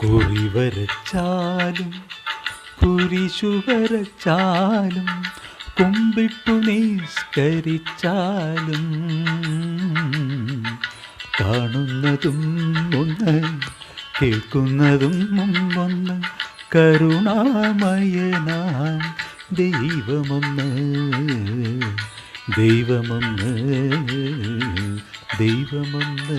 കുറി വരച്ചാലും കുരിശു വരച്ചാലും കുമ്പിട്ടു നിസ്കരിച്ചാലും കാണുന്നതും ഒന്ന് കേൾക്കുന്നതും ഒന്ന് കരുണാമയനാൻ ദൈവമൊന്ന് ദൈവമൊന്ന് ദൈവമൊന്ന്.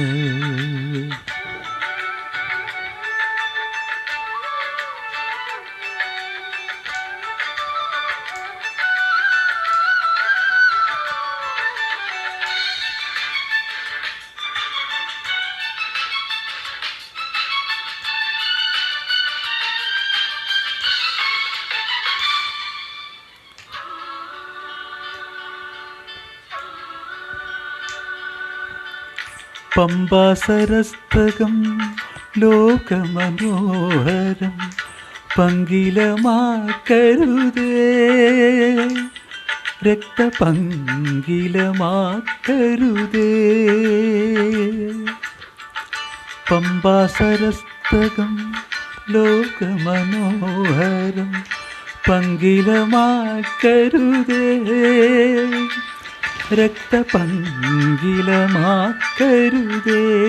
പമ്പാസരസ്തകം ലോകമനോഹരം പങ്കിലമാക്കരുതേ. രക്തപങ്കിലമാക്കരുതേ. പമ്പാസരസ്തകം ലോകമനോഹരം പങ്കിലമാക്കരുതേ. രക്തപങ്കിലമാക്കരുതേ.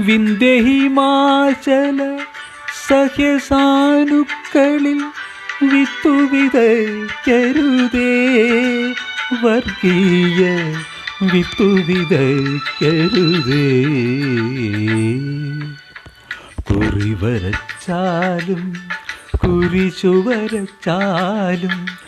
വിന്ദഹിമാചല സഹ്യസാനുക്കളിൽ വിത്തുവിതയ്ക്കരുതേ. വർഗീയ വിത്തുവിതയ്ക്കരുതേ. കുറി വരച്ചാലും വരച്ചാലും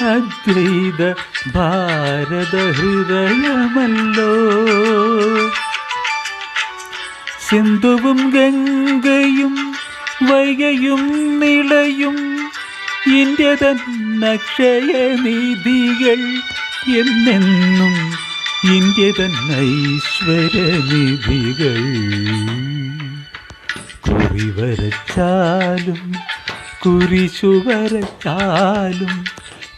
അദ്വൈത ഭാരത ഹൃദയമല്ലോ. സിന്ധുവും ഗംഗയും വൈകയും നിളയും ഇന്ത്യ തന്നക്ഷയനിധികൾ എന്നെന്നും ഇന്ത്യ തന്നൈശ്വരനിധികൾ കുറി വരച്ചാലും കുരിശു വരച്ചാലും